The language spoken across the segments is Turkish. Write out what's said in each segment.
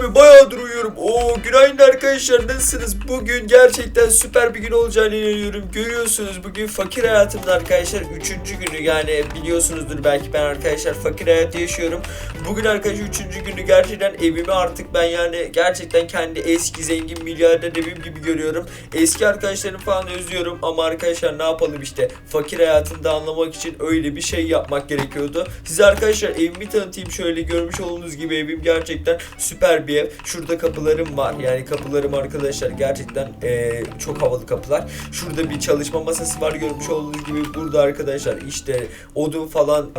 Abi bayağıdır uyuyorum. Oo günaydın arkadaşlar nasılsınız? Bugün gerçekten süper bir gün olacağını inanıyorum. Görüyorsunuz bugün fakir hayatımda arkadaşlar 3. günü yani biliyorsunuzdur belki ben arkadaşlar fakir hayatı yaşıyorum. Bugün arkadaşlar 3. günü gerçekten evimi artık ben yani gerçekten kendi eski zengin milyarder evim gibi görüyorum. Eski arkadaşlarımı falan özlüyorum ama arkadaşlar ne yapalım işte fakir hayatını da anlamak için öyle bir şey yapmak gerekiyordu. Size arkadaşlar evimi tanıtayım şöyle görmüş olduğunuz gibi evim gerçekten süper bir ev. Şurada kapılarım var yani kapılarım arkadaşlar gerçekten eee, çok havalı kapılar. Şurada bir çalışma masası var görmüş olduğunuz gibi burada arkadaşlar işte odun falan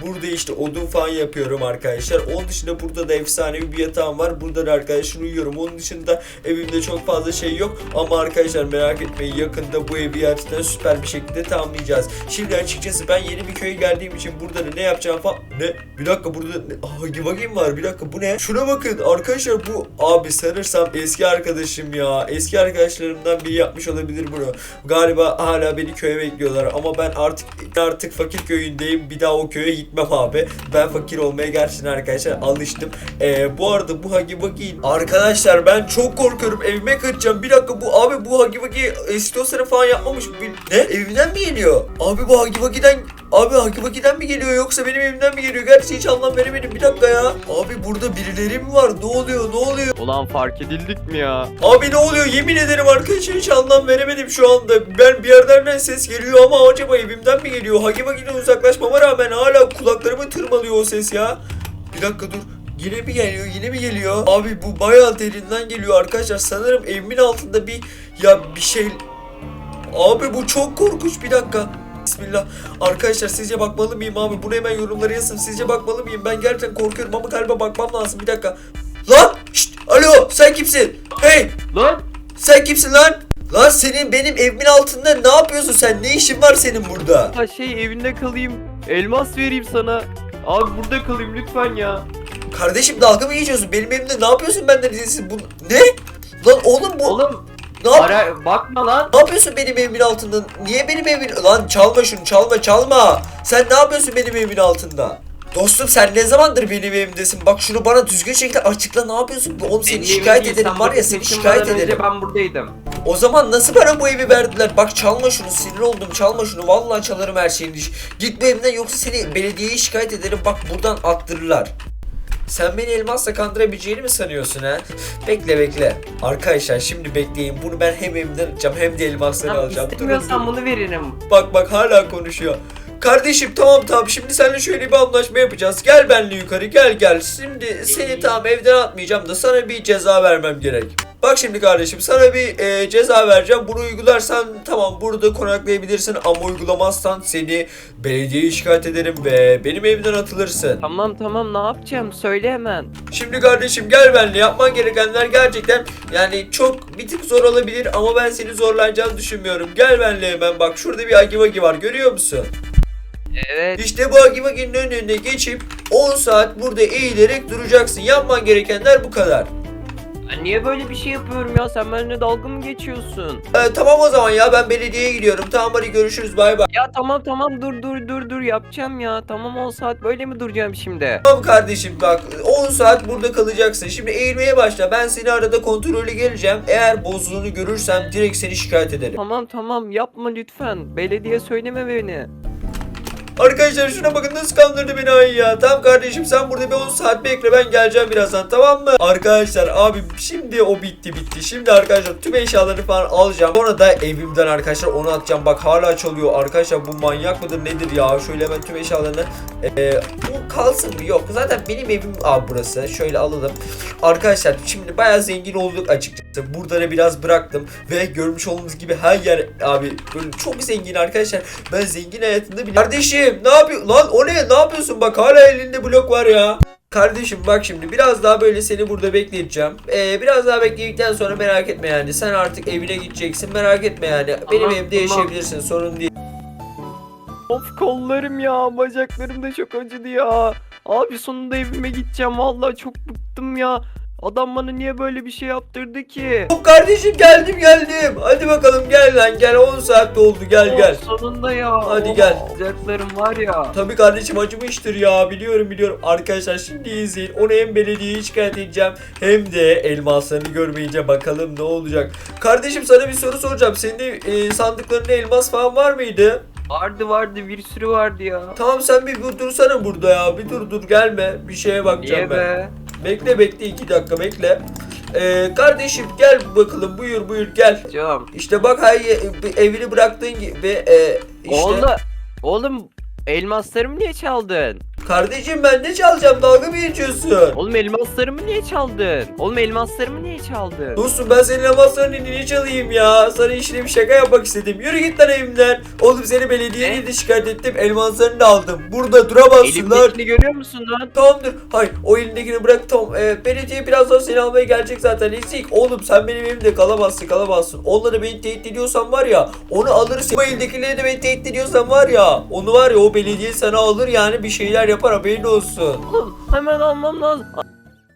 Burada işte odun falan yapıyorum arkadaşlar. Onun dışında burada da efsanevi bir yatağım var. Burada da arkadaşlar uyuyorum. Onun dışında evimde çok fazla şey yok. Ama arkadaşlar merak etmeyin yakında bu evi gerçekten süper bir şekilde tamamlayacağız. Şimdi açıkçası ben yeni bir köye geldiğim için burada da ne yapacağım falan. Ne? Bir dakika burada ne? Hagi Vagi'm var. Bir dakika bu ne? Şuna bakın arkadaşlar bu abi sanırsam eski arkadaşım ya. Eski arkadaşlarımdan biri yapmış olabilir bunu. Galiba hala beni köye bekliyorlar ama ben artık artık fakir köyündeyim. Bir daha o köye gitmem abi. Ben fakir olmaya gerçekten arkadaşlar alıştım. Ee, bu arada bu Hagi Vagi'nin arkadaşlar ben çok korkuyorum. Evime kaçacağım. Bir dakika bu abi bu Hagi Vagi Estosları falan yapmamış. Bir, ne? Evinden mi geliyor? Abi bu Hagi Vagi'den Abi Hagi Vagi'den mi geliyor yoksa benim evimden mi geliyor? Gerçi hiç anlam veremedim. Bir dakika ya. Abi burada birileri mi var? Ne oluyor? Ne oluyor? Ulan fark edildik mi ya? Abi ne oluyor? Yemin ederim arkadaşlar hiç anlam veremedim şu anda. Ben bir yerden ses geliyor ama acaba evimden mi geliyor? Hagi Vagi'den uzaklaşmama rağmen hala kulaklarımı tırmalıyor o ses ya. Bir dakika dur. Yine mi geliyor? Yine mi geliyor? Abi bu bayağı derinden geliyor arkadaşlar. Sanırım evimin altında bir ya bir şey Abi bu çok korkunç bir dakika. Bismillah. Arkadaşlar sizce bakmalı mıyım abi? Bunu hemen yorumlara yazın. Sizce bakmalı mıyım? Ben gerçekten korkuyorum ama galiba bakmam lazım. Bir dakika. Lan! Şşt! Alo! Sen kimsin? Hey! Lan Sen kimsin lan? Lan senin benim evimin altında ne yapıyorsun sen? Ne işin var senin burada? ha şey evinde kalayım. Elmas vereyim sana. Abi burada kalayım lütfen ya. Kardeşim dalga mı geçiyorsun? Benim evimde ne yapıyorsun benden izinsiz? Bu ne? Lan oğlum bu Oğlum ne, yap- ara bakma lan. ne yapıyorsun benim evimin altında? Niye benim evimin... Lan çalma şunu çalma çalma. Sen ne yapıyorsun benim evimin altında? Dostum sen ne zamandır benim evimdesin? Bak şunu bana düzgün şekilde açıkla ne yapıyorsun? Oğlum seni Benim şikayet ederim var ya seni şikayet ederim. Ben buradaydım. O zaman nasıl bana bu evi verdiler? Bak çalma şunu sinir oldum çalma şunu. Vallahi çalarım her şeyini. Git bu evimden yoksa seni belediyeye şikayet ederim. Bak buradan attırırlar. Sen beni elmasla kandırabileceğini mi sanıyorsun ha? Bekle bekle. Arkadaşlar şimdi bekleyin. Bunu ben hem evimden alacağım hem de elmasları Tamam, alacağım. İstemiyorsan bunu veririm. Bak bak hala konuşuyor. Kardeşim tamam tamam şimdi seninle şöyle bir anlaşma yapacağız. Gel benimle yukarı gel gel. Şimdi seni tamam evden atmayacağım da sana bir ceza vermem gerek. Bak şimdi kardeşim sana bir e, ceza vereceğim. Bunu uygularsan tamam burada konaklayabilirsin ama uygulamazsan seni belediyeye şikayet ederim ve benim evimden atılırsın. Tamam tamam ne yapacağım söyle hemen. Şimdi kardeşim gel benimle yapman gerekenler gerçekten yani çok bir tık zor olabilir ama ben seni zorlanacağını düşünmüyorum. Gel benimle hemen bak şurada bir agivagi var görüyor musun? Evet. İşte bu Hagimagi'nin önüne geçip 10 saat burada eğilerek duracaksın. Yapman gerekenler bu kadar. Ben niye böyle bir şey yapıyorum ya? Sen benimle dalga mı geçiyorsun? Ee, tamam o zaman ya ben belediyeye gidiyorum. Tamam hadi görüşürüz bay bay. Ya tamam tamam dur dur dur dur yapacağım ya. Tamam 10 saat böyle mi duracağım şimdi? Tamam kardeşim bak 10 saat burada kalacaksın. Şimdi eğilmeye başla. Ben seni arada kontrolü geleceğim. Eğer bozduğunu görürsem direkt seni şikayet ederim. Tamam tamam yapma lütfen. Belediye söyleme beni. Arkadaşlar şuna bakın nasıl kandırdı beni ay ya. Tamam kardeşim sen burada bir 10 saat bekle ben geleceğim birazdan tamam mı? Arkadaşlar abi şimdi o bitti bitti. Şimdi arkadaşlar tüm eşyaları falan alacağım. Sonra da evimden arkadaşlar onu atacağım. Bak hala çalıyor. Arkadaşlar bu manyak mıdır nedir ya? Şöyle hemen tüm eşyalarını ee, bu kalsın mı? Yok. Zaten benim evim abi burası. Şöyle alalım. Arkadaşlar şimdi bayağı zengin olduk açıkçası. Burada da biraz bıraktım ve görmüş olduğunuz gibi her yer abi böyle çok zengin arkadaşlar. Ben zengin hayatında bile. Kardeşim ne yapıyor? Lan o ne? Ne yapıyorsun? Bak hala elinde blok var ya. Kardeşim bak şimdi biraz daha böyle seni burada bekleyeceğim. Ee, biraz daha bekledikten sonra merak etme yani. Sen artık evine gideceksin. Merak etme yani. Benim Tamam, evde tamam. yaşayabilirsin. Sorun değil. Of kollarım ya bacaklarım da çok acıdı ya. Abi sonunda evime gideceğim vallahi çok bıktım ya. Adam bana niye böyle bir şey yaptırdı ki? Hop kardeşim geldim geldim. Hadi bakalım gel lan gel 10 saat oldu gel gel. Oh, sonunda ya. Hadi Oh, gel. Sıcaklarım var ya. Tabii kardeşim acımıştır ya biliyorum biliyorum. Arkadaşlar şimdi izleyin. Onu hem belediyeye şikayet edeceğim hem de elmaslarını görmeyince bakalım ne olacak. Kardeşim sana bir soru soracağım. Senin de, e, sandıklarında elmas falan var mıydı? Vardı vardı bir sürü vardı ya. Tamam sen bir dur dursana burada ya. Bir dur dur gelme. Bir şeye bakacağım Niye ben. be? Bekle bekle iki dakika bekle. Ee, kardeşim gel bakalım buyur buyur gel. Canım. İşte bak hay evini bıraktığın gibi e, işte. Oğlum, oğlum elmaslarımı niye çaldın? Kardeşim ben ne çalacağım dalga mı geçiyorsun? Oğlum elmaslarımı niye çaldın? Oğlum elmaslarımı niye çaldın? Dostum ben senin elmaslarını niye çalayım ya? Sana işine bir şaka yapmak istedim. Yürü git lan evimden. Oğlum seni belediyeye de şikayet ettim. Elmaslarını da aldım. Burada duramazsın lan. Elimdekini görüyor musun lan? Tamamdır. Hayır o elindekini bırak tamam. Ee, belediye birazdan seni almaya gelecek zaten. Ezik oğlum sen benim evimde kalamazsın kalamazsın. Onları beni tehdit ediyorsan var ya onu alırsın. Bu elindekileri de beni tehdit ediyorsan var ya onu var ya o belediye sana alır yani bir şeyler yapar haberin olsun. Oğlum hemen almam lazım.